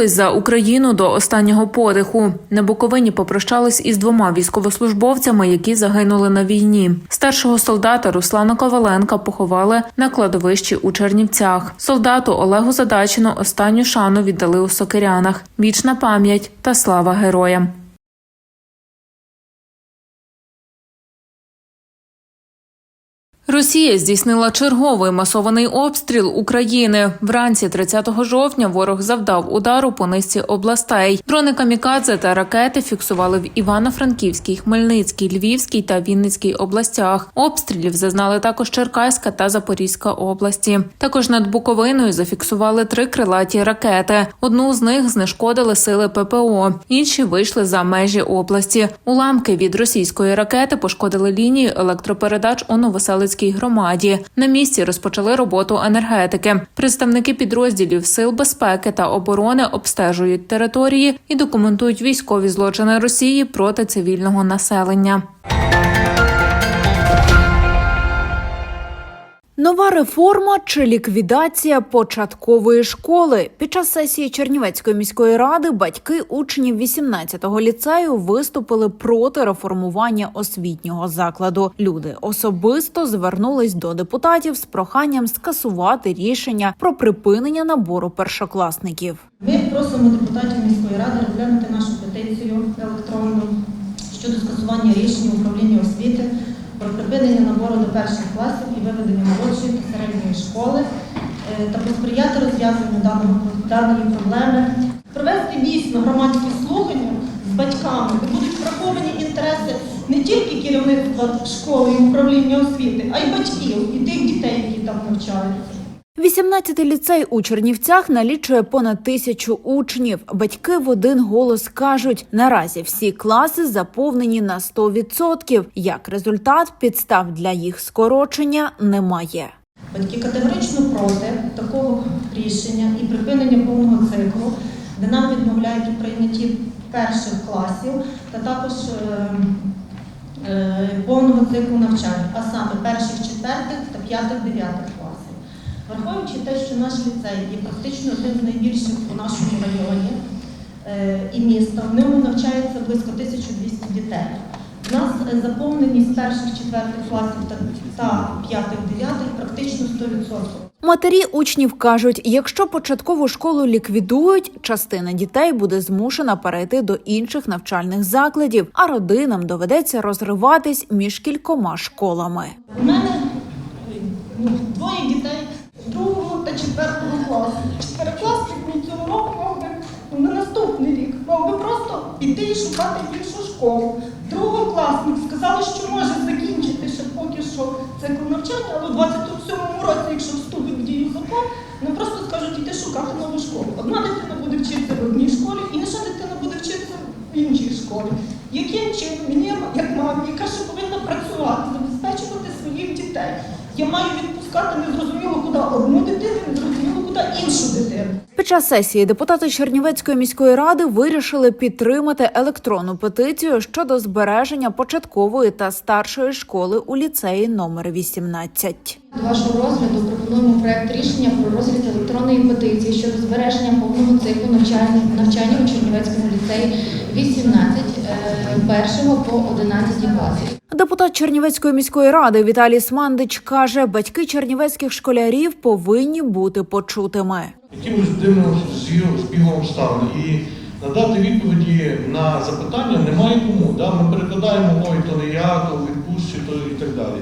боролись за Україну до останнього подиху. На Буковині попрощались із двома військовослужбовцями, які загинули на війні. Старшого солдата Руслана Коваленка поховали на кладовищі у Чернівцях. Солдату Олегу Задачину останню шану віддали у Сокирянах. Вічна пам'ять та слава героям. Росія здійснила черговий масований обстріл України. Вранці 30 жовтня ворог завдав удару по низці областей. Дрони камікадзе та ракети фіксували в Івано-Франківській, Хмельницькій, Львівській та Вінницькій областях. Обстрілів зазнали також Черкаська та Запорізька області. Також над Буковиною зафіксували три крилаті ракети. Одну з них знешкодили сили ППО. Інші вийшли за межі області. Уламки від російської ракети пошкодили лінію електропередач у Новоселицькій громаді. На місці розпочали роботу енергетики. Представники підрозділів сил безпеки та оборони обстежують території і документують військові злочини Росії проти цивільного населення. Нова реформа чи ліквідація початкової школи під час сесії Чернівецької міської ради батьки учнів 18-го ліцею виступили проти реформування освітнього закладу. Люди особисто звернулись до депутатів з проханням скасувати рішення про припинення набору першокласників. Ми просимо депутатів міської ради розглянути нашу петицію електронну щодо скасування рішення управління освіти про припинення набору до перших класів і виведення молодшої та середньої школи е, та посприяти розв'язанню даної проблеми, провести дійсно громадські слухання з батьками, де будуть враховані інтереси не тільки керівництва школи і управління освіти, а й батьків і тих дітей, які там навчаються. 18-й ліцей у Чернівцях налічує понад тисячу учнів. Батьки в один голос кажуть, наразі всі класи заповнені на 100%. Як результат, підстав для їх скорочення немає. Батьки категорично проти такого рішення і припинення повного циклу, де нам відмовляють у прийнятті перших класів та також е, е, повного циклу навчання, а саме перших, четвертих та п'ятих, дев'ятих. Враховуючи те, що наш ліцей є практично одним з найбільших у нашому районі е, і міста, в ньому навчається близько 1200 дітей. У нас е, заповненість перших, четвертих класів та, та п'ятих, дев'ятих практично 100%. Матері учнів кажуть, якщо початкову школу ліквідують, частина дітей буде змушена перейти до інших навчальних закладів, а родинам доведеться розриватись між кількома школами. У мене ну, двоє дітей піти і шукати іншу школу. Другокласник сказали, що може закінчити ще поки що цикл навчання, але в 27-му році, якщо вступить в дію закон, ну просто скажуть іти шукати нову школу. Одна дитина буде вчитися в одній школі, інша дитина буде вчитися в іншій школі. Яким чином мені, як мамі, яка ще повинна працювати, забезпечувати своїх дітей? Я маю відпускати незрозуміло куди одну дитину, незрозуміло куди іншу дитину. Під час сесії депутати Чернівецької міської ради вирішили підтримати електронну петицію щодо збереження початкової та старшої школи у ліцеї номер 18. До вашого розгляду пропонуємо проект рішення про розгляд електронної петиції щодо збереження повного циклу навчання, навчання у Чернівецькому ліцеї 18 е, 1 по 11 класів. Депутат Чернівецької міської ради Віталій Смандич каже, батьки чернівецьких школярів повинні бути почутими. якимось дивним збігом обставин. І надати відповіді на запитання немає кому. Да? Ми перекладаємо, ой, то не я, то відпустці, то і так далі.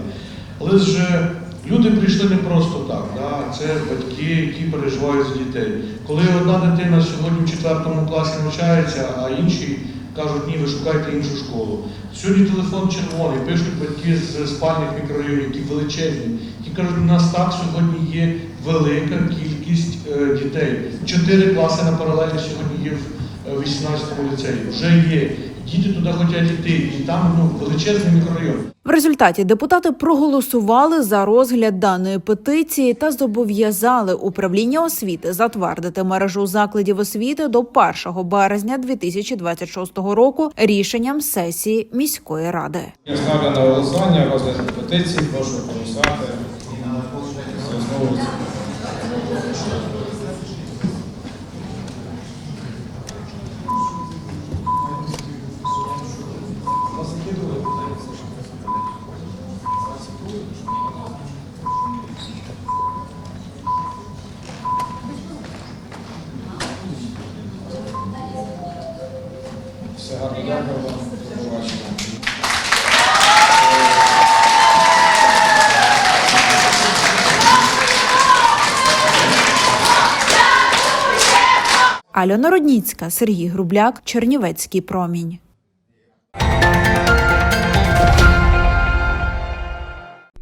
Але ж е, люди прийшли не просто так. Да? Це батьки, які переживають за дітей. Коли одна дитина сьогодні в четвертому класі навчається, а інші кажуть, ні, ви шукайте іншу школу. Сьогодні телефон червоний, пишуть батьки з спальних мікрорайонів, які величезні, Ті кажуть, у нас так сьогодні є велика кількість е, дітей. Чотири класи на паралелі сьогодні є в е, 18-му ліцеї. Вже є. Діти туди хочуть йти, і там ну, величезний мікрорайон. В результаті депутати проголосували за розгляд даної петиції та зобов'язали управління освіти затвердити мережу закладів освіти до 1 березня 2026 року рішенням сесії міської ради. Я ставлю на голосування розгляд петиції, прошу голосувати. Альона Родніцька, Сергій Грубляк, Чернівецький промінь.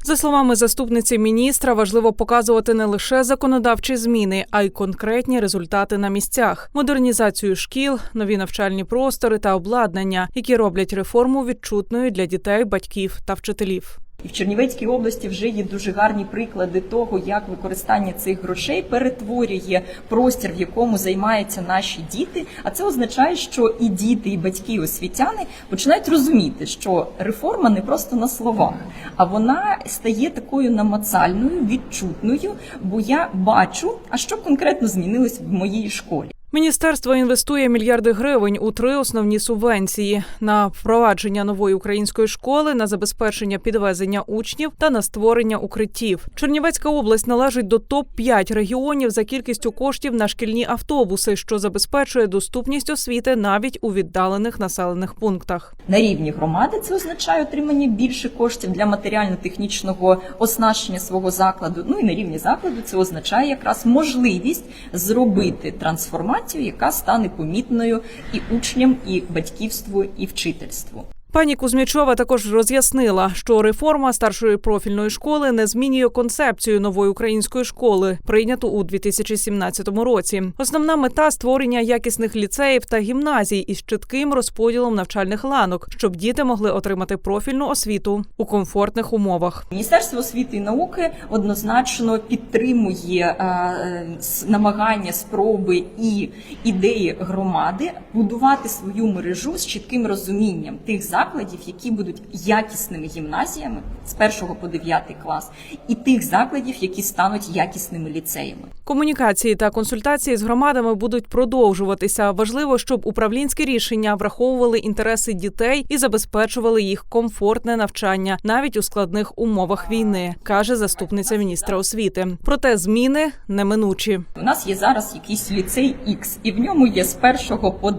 За словами заступниці міністра, важливо показувати не лише законодавчі зміни, а й конкретні результати на місцях: модернізацію шкіл, нові навчальні простори та обладнання, які роблять реформу відчутною для дітей, батьків та вчителів. І в Чернівецькій області вже є дуже гарні приклади того, як використання цих грошей перетворює простір, в якому займаються наші діти. А це означає, що і діти, і батьки, і освітяни починають розуміти, що реформа не просто на словах, а вона стає такою намацальною, відчутною. Бо я бачу, а що конкретно змінилось в моїй школі. Міністерство інвестує мільярди гривень у три основні субвенції: на впровадження нової української школи, на забезпечення підвезення учнів та на створення укриттів. Чернівецька область належить до топ 5 регіонів за кількістю коштів на шкільні автобуси, що забезпечує доступність освіти навіть у віддалених населених пунктах. На рівні громади це означає отримання більше коштів для матеріально-технічного оснащення свого закладу. Ну і на рівні закладу це означає якраз можливість зробити трансформацію, яка стане помітною і учням, і батьківству, і вчительству. Пані Кузьмічова також роз'яснила, що реформа старшої профільної школи не змінює концепцію нової української школи, прийняту у 2017 році. Основна мета створення якісних ліцеїв та гімназій із чітким розподілом навчальних ланок, щоб діти могли отримати профільну освіту у комфортних умовах. Міністерство освіти і науки однозначно підтримує е, намагання, спроби і ідеї громади будувати свою мережу з чітким розумінням тих закладів, які будуть якісними гімназіями з 1 по 9 клас, і тих закладів, які стануть якісними ліцеями. Комунікації та консультації з громадами будуть продовжуватися. Важливо, щоб управлінські рішення враховували інтереси дітей і забезпечували їх комфортне навчання навіть у складних умовах війни, каже заступниця міністра освіти. Проте зміни неминучі. У нас є зараз якийсь ліцей X, і в ньому є з 1 по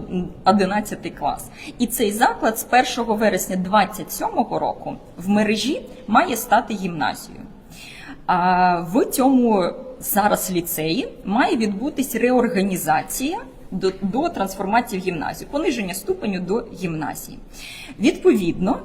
11 клас. І цей заклад з 1 вересня 27 року в мережі має стати гімназією. А в цьому зараз ліцеї має відбутись реорганізація до, до трансформації в гімназію, пониження ступеню до гімназії. Відповідно,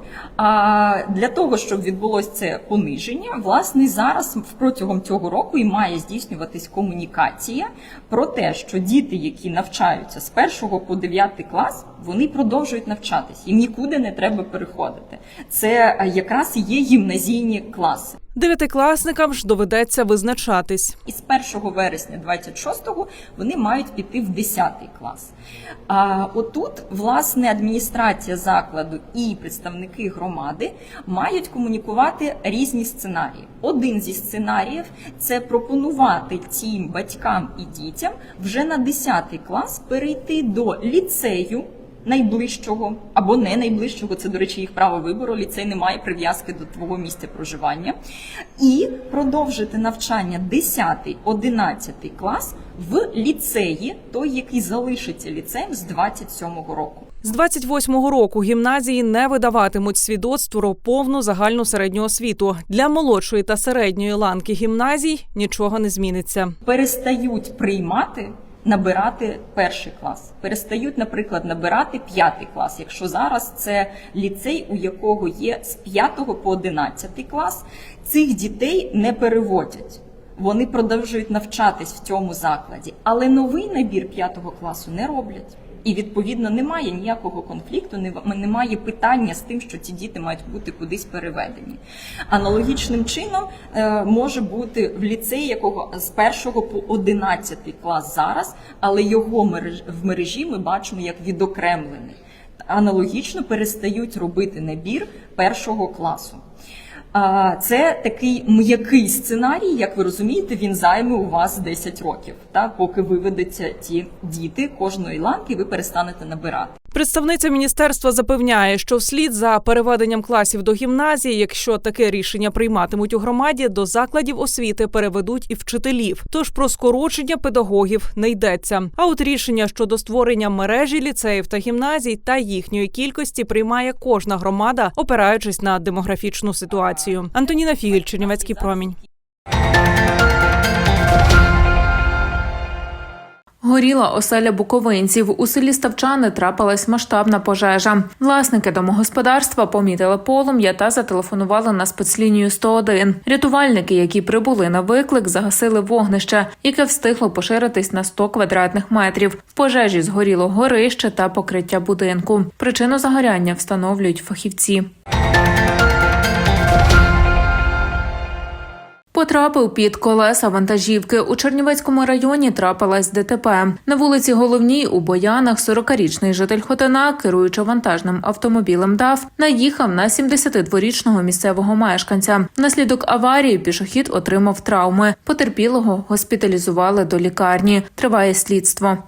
для того, щоб відбулось це пониження, власне, зараз протягом цього року і має здійснюватись комунікація про те, що діти, які навчаються з 1 по 9 клас, вони продовжують навчатись, їм нікуди не треба переходити. Це якраз є гімназійні класи. Дев'ятикласникам ж доведеться визначатись. І з 1 вересня 26-го вони мають піти в 10 клас. А отут, власне, адміністрація закладу і представники громади мають комунікувати різні сценарії. Один зі сценаріїв це пропонувати цим батькам і дітям вже на 10 клас перейти до ліцею. Найближчого або не найближчого, це, до речі, їх право вибору. Ліцей не має прив'язки до твого місця проживання, і продовжити навчання 10-11 клас в ліцеї, той, який залишиться ліцеєм з 27-го року. З 28-го року гімназії не видаватимуть свідоцтво про повну загальну середню освіту. Для молодшої та середньої ланки гімназій нічого не зміниться. Перестають приймати. Набирати перший клас, перестають, наприклад, набирати п'ятий клас. Якщо зараз це ліцей, у якого є з 5 по 11 клас, цих дітей не переводять. Вони продовжують навчатись в цьому закладі, але новий набір п'ятого класу не роблять. І відповідно немає ніякого конфлікту, немає питання з тим, що ці діти мають бути кудись переведені. Аналогічним чином е, може бути в ліцеї, якого з 1 по 11 клас зараз, але його в мережі ми бачимо як відокремлений. Аналогічно перестають робити набір першого класу. Це такий м'який сценарій, як ви розумієте, він займе у вас 10 років, та поки виведеться ті діти кожної ланки, ви перестанете набирати. Представниця міністерства запевняє, що вслід за переведенням класів до гімназії, якщо таке рішення прийматимуть у громаді, до закладів освіти переведуть і вчителів. Тож про скорочення педагогів не йдеться. А от рішення щодо створення мережі ліцеїв та гімназій та їхньої кількості приймає кожна громада, опираючись на демографічну ситуацію. Антоніна Фігель, Чернівецький промінь. Горіла оселя буковинців. У селі Ставчани трапилась масштабна пожежа. Власники домогосподарства помітили полум'я та зателефонували на спецлінію 101. Рятувальники, які прибули на виклик, загасили вогнище, яке встигло поширитись на 100 квадратних метрів. В пожежі згоріло горище та покриття будинку. Причину загоряння встановлюють фахівці. Потрапив під колеса вантажівки. У Чернівецькому районі трапилась ДТП. На вулиці Головній у Боянах 40-річний житель Хотина, керуючи вантажним автомобілем ДАФ, наїхав на 72-річного місцевого мешканця. Внаслідок аварії пішохід отримав травми. Потерпілого госпіталізували до лікарні. Триває слідство.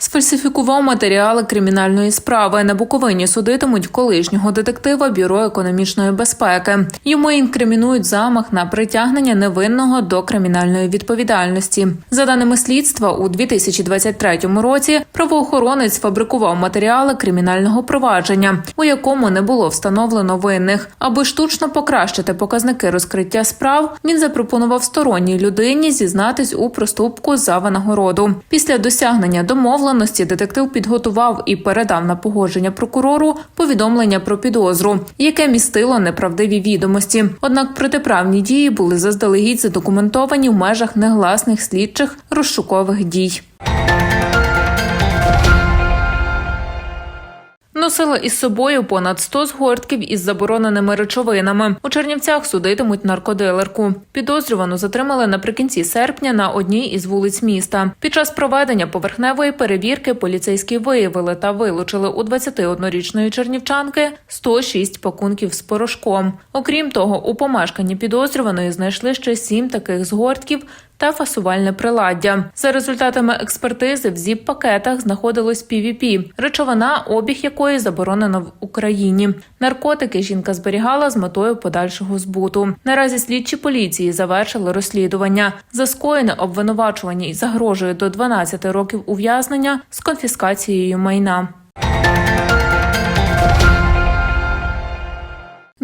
Сфальсифікував матеріали кримінальної справи. На Буковині судитимуть колишнього детектива Бюро економічної безпеки. Йому інкримінують замах на притягнення невинного до кримінальної відповідальності. За даними слідства, у 2023 році правоохоронець фабрикував матеріали кримінального провадження, у якому не було встановлено винних. Аби штучно покращити показники розкриття справ, він запропонував сторонній людині зізнатись у проступку за винагороду. Після досягнення домовленості детектив підготував і передав на погодження прокурору повідомлення про підозру, яке містило неправдиві відомості. Однак протиправні дії були заздалегідь задокументовані в межах негласних слідчих розшукових дій. Носила із собою понад 100 згортків із забороненими речовинами. У Чернівцях судитимуть наркодилерку. Підозрювану затримали наприкінці серпня на одній із вулиць міста. Під час проведення поверхневої перевірки поліцейські виявили та вилучили у 21-річної чернівчанки 106 пакунків з порошком. Окрім того, у помешканні підозрюваної знайшли ще сім таких згортків та фасувальне приладдя. За результатами експертизи в зіп-пакетах знаходилось PVP, речовина, обіг якої заборонено в Україні. Наркотики жінка зберігала з метою подальшого збуту. Наразі слідчі поліції завершили розслідування. За скоєне обвинувачування і загрожує до 12 років ув'язнення з конфіскацією майна.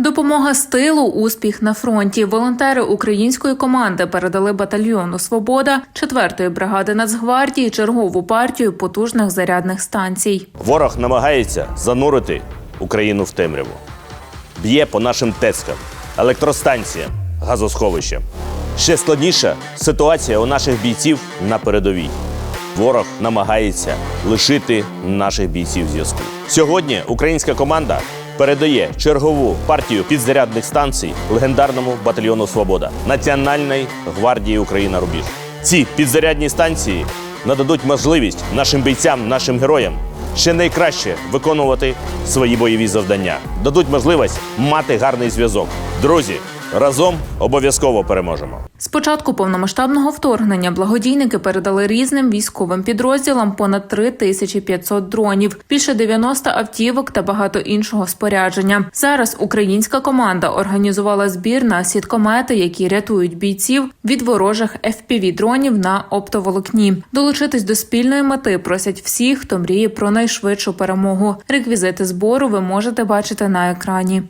Допомога з тилу, успіх на фронті. Волонтери української команди передали батальйону Свобода 4-ї бригади Нацгвардії чергову партію потужних зарядних станцій. Ворог намагається занурити Україну в темряву. Б'є по нашим тецькам, електростанціям, газосховищам. Ще складніша ситуація у наших бійців на передовій. Ворог намагається лишити наших бійців зв'язку. Сьогодні українська команда передає чергову партію підзарядних станцій легендарному батальйону Свобода Національної гвардії Україна Рубіж. Ці підзарядні станції нададуть можливість нашим бійцям, нашим героям ще найкраще виконувати свої бойові завдання, дадуть можливість мати гарний зв'язок. Друзі, разом обов'язково переможемо. З початку повномасштабного вторгнення благодійники передали різним військовим підрозділам понад 3500 дронів, більше 90 автівок та багато іншого спорядження. Зараз українська команда організувала збір на сіткомети, які рятують бійців від ворожих fpv дронів на оптоволокні. Долучитись до спільної мети просять всіх, хто мріє про найшвидшу перемогу. Реквізити збору ви можете бачити на екрані.